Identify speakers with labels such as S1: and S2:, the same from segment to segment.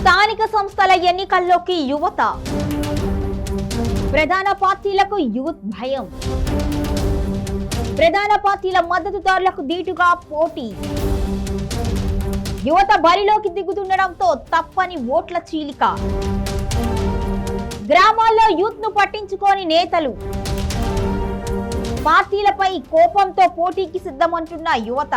S1: స్థానిక సంస్థల ఎన్నికల్లోకి యువత. ప్రధాన పార్టీలకు యూత్ భయం. ప్రధాన పార్టీల మద్దతుదారులకు దీటుగా పోటీ. యువత బరిలోకి దిగుతుండడంతో తప్పని ఓట్ల చీలిక. గ్రామాల్లో యూత్ను పట్టించుకోని నేతలు. పార్టీలపై కోపంతో పోటీకి సిద్ధమంటున్న యువత.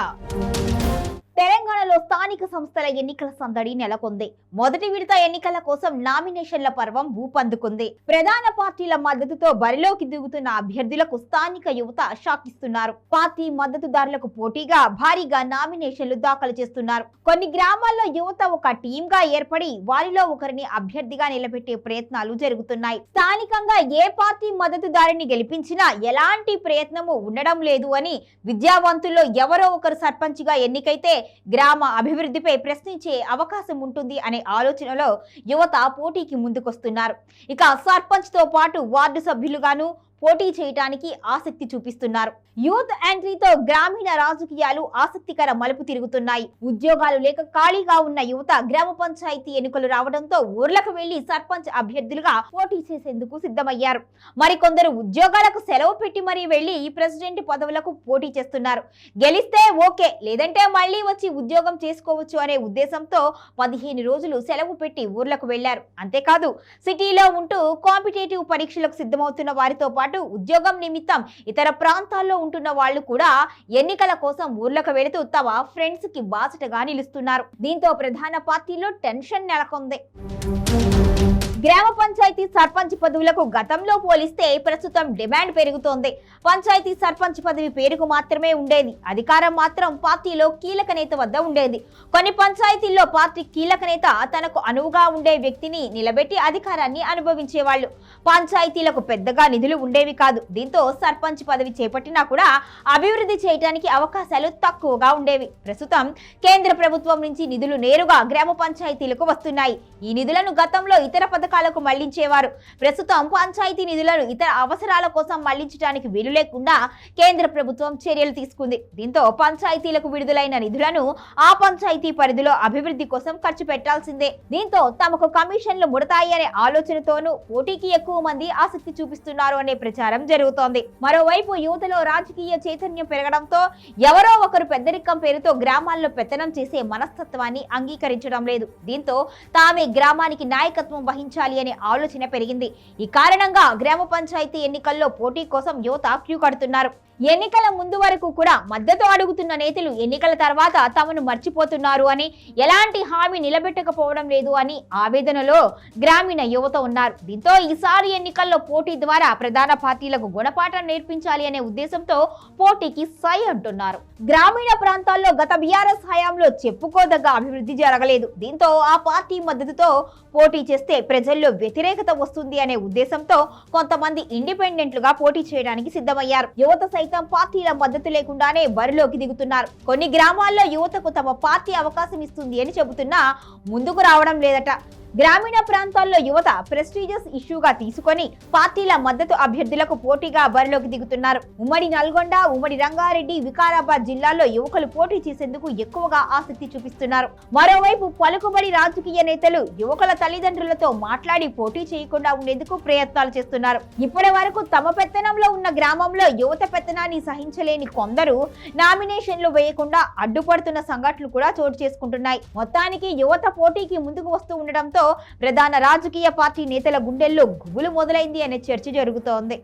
S1: తెలంగాణలో స్థానిక సంస్థల ఎన్నికల సందడి నెలకొంది. మొదటి విడత ఎన్నికల కోసం నామినేషన్ల పర్వం ఊపందుకుంది. ప్రధాన పార్టీల మద్దతుతో బరిలోకి దిగుతున్న అభ్యర్థులకు స్థానిక యువత షాకిస్తున్నారు పార్టీ మద్దతుదారులకు పోటీగా భారీగా నామినేషన్లు దాఖలు చేస్తున్నారు. కొన్ని గ్రామాల్లో యువత ఒక టీమ్గా ఏర్పడి వారిలో ఒకరిని అభ్యర్థిగా నిలబెట్టే ప్రయత్నాలు జరుగుతున్నాయి. స్థానికంగా ఏ పార్టీ మద్దతుదారుని గెలిపించినా ఎలాంటి ప్రయత్నము ఉండడం లేదు అని విద్యావంతుల్లో ఎవరో ఒకరు సర్పంచ్గా ఎన్నికైతే గ్రామ అభివృద్ధిపై ప్రశ్నించే అవకాశం ఉంటుంది అనే ఆలోచనలో యువత పోటీకి ముందుకొస్తున్నారు. ఇక సర్పంచ్తో పాటు వార్డు సభ్యులుగాను పోటీ చేయడానికి ఆసక్తి చూపిస్తున్నారు. యూత్ ఎంట్రీతో గ్రామీణ రాజకీయాలు ఆసక్తికర మలుపు తిరుగుతున్నాయి. ఉద్యోగాలు లేక ఖాళీగా ఉన్న యువత గ్రామ పంచాయతీ ఎన్నికలు రావడంతో ఊర్లకు వెళ్ళి సర్పంచ్ అభ్యర్థులుగా పోటీ చేసేందుకు సిద్ధమయ్యారు. మరికొందరు ఉద్యోగాలకు సెలవు పెట్టి మరీ వెళ్ళి ఈ ప్రెసిడెంట్ పదవులకు పోటీ చేస్తున్నారు. గెలిస్తే ఓకే లేదంటే మళ్ళీ వచ్చి ఉద్యోగం చేసుకోవచ్చు అనే ఉద్దేశంతో పదిహేను రోజులు సెలవు పెట్టి ఊర్లకు వెళ్ళారు. అంతేకాదు సిటీలో ఉంటూ కాంపిటేటివ్ పరీక్షలకు సిద్ధమవుతున్న వారితో పాటు ఉద్యోగం నిమిత్తం ఇతర ప్రాంతాల్లో ఉంటున్న వాళ్ళు కూడా ఎన్నికల కోసం ఊర్లకు వెళుతూ తమ ఫ్రెండ్స్కి బాసటగా నిలుస్తున్నారు. దీంతో ప్రధాన పార్టీలో టెన్షన్ నెలకొంది. గ్రామ పంచాయతీ సర్పంచ్ పదవులకు గతంలో పోలిస్తే ప్రస్తుతం డిమాండ్ పెరుగుతోంది. పంచాయతీ సర్పంచ్ పదవి పేరుకు మాత్రమే ఉండేది. అధికారం మాత్రం పార్టీలో కీలక నేత వద్ద ఉండేది. కొన్ని పంచాయతీల్లో పార్టీ కీలక నేత తనకు అనువుగా ఉండే వ్యక్తిని నిలబెట్టి అధికారాన్ని అనుభవించేవాళ్ళు. పంచాయతీలకు పెద్దగా నిధులు ఉండేవి కాదు. దీంతో సర్పంచ్ పదవి చేపట్టినా కూడా అభివృద్ధి చేయడానికి అవకాశాలు తక్కువగా ఉండేవి. ప్రస్తుతం కేంద్ర ప్రభుత్వం నుంచి నిధులు నేరుగా గ్రామ పంచాయతీలకు వస్తున్నాయి. ఈ నిధులను గతంలో ఇతర పథకాలకు మళ్ళించేవారు. ప్రస్తుతం పంచాయతీ నిధులను ఇతర అవసరాల కోసం మళ్ళించడానికి వీలు లేకుండా కేంద్ర ప్రభుత్వం చర్యలు తీసుకుంది. దీంతో పంచాయతీలకు విడుదలైన నిధులను ఆ పంచాయతీ పరిధిలో అభివృద్ధి కోసం ఖర్చు పెట్టాల్సిందే. దీంతో తమకు కమిషన్లు ముడతాయి అనే ఆలోచనతోనూ పోటీకి ఎక్కువ మంది ఆసక్తి చూపిస్తున్నారు అనే ప్రచారం జరుగుతోంది. మరోవైపు యువతలో రాజకీయ చైతన్యం పెరగడంతో ఎవరో ఒకరు పెద్దరికం పేరుతో గ్రామాల్లో పెత్తనం చేసే మనస్తత్వాన్ని అంగీకరించడం లేదు. దీంతో తామే గ్రామానికి నాయకత్వం వహించాలి అనే ఆలోచన పెరిగింది. ఈ కారణంగా గ్రామ పంచాయతీ ఎన్నికల్లో పోటీ కోసం యువత క్యూ కడుతున్నారు. ఎన్నికల ముందు వరకు కూడా మద్దతు అడుగుతున్న నేతలు ఎన్నికల తర్వాత తమను మర్చిపోతున్నారు అని ఎలాంటి హామీ నిలబెట్టకపోవడం లేదు అని ఆవేదనలో గ్రామీణ యువత ఉన్నారు. దీంతో ఈసారి ఎన్నికల్లో పోటీ ద్వారా ప్రధాన పార్టీలకు గుణపాఠం నేర్పించాలి అనే ఉద్దేశంతో పోటీకి సై అంటున్నారు. గ్రామీణ ప్రాంతాల్లో గత బీఆర్ఎస్ హయాంలో చెప్పుకోదగ్గ అభివృద్ధి జరగలేదు. దీంతో ఆ పార్టీ మద్దతుతో పోటీ చేస్తే ప్రజల్లో వ్యతిరేకత వస్తుంది అనే ఉద్దేశంతో కొంతమంది ఇండిపెండెంట్లుగా పోటీ చేయడానికి సిద్ధమయ్యారు. యువత సైతం పార్టీల మద్దతు లేకుండానే బరిలోకి దిగుతున్నారు. కొన్ని గ్రామాల్లో యువతకు తమ పార్టీ అవకాశం ఇస్తుంది అని చెబుతున్నా ముందుకు రావడం లేదట. గ్రామీణ ప్రాంతాల్లో యువత ప్రెస్టీజియస్ ఇష్యూగా తీసుకొని పార్టీల మద్దతు అభ్యర్థులకు పోటీగా బరిలోకి దిగుతున్నారు. ఉమ్మడి నల్గొండ ఉమ్మడి రంగారెడ్డి వికారాబాద్ జిల్లాల్లో యువకులు పోటీ చేసేందుకు ఎక్కువగా ఆసక్తి చూపిస్తున్నారు. మరోవైపు పలుకుబడి రాజకీయ నేతలు యువకుల తల్లిదండ్రులతో మాట్లాడి పోటీ చేయకుండా ఉండేందుకు ప్రయత్నాలు చేస్తున్నారు. ఇప్పటి వరకు తమ పెత్తనంలో ఉన్న గ్రామంలో యువత పెత్తనాన్ని సహించలేని కొందరు నామినేషన్లు వేయకుండా అడ్డుపడుతున్న సంఘటనలు కూడా చోటు చేసుకుంటున్నాయి. మొత్తానికి యువత పోటీకి ముందుకు వస్తూ ఉండడంతో ప్రధాన రాజకీయ పార్టీ నేతల గుండెల్లో గుబులు మొదలైంది అనే చర్చ జరుగుతోంది.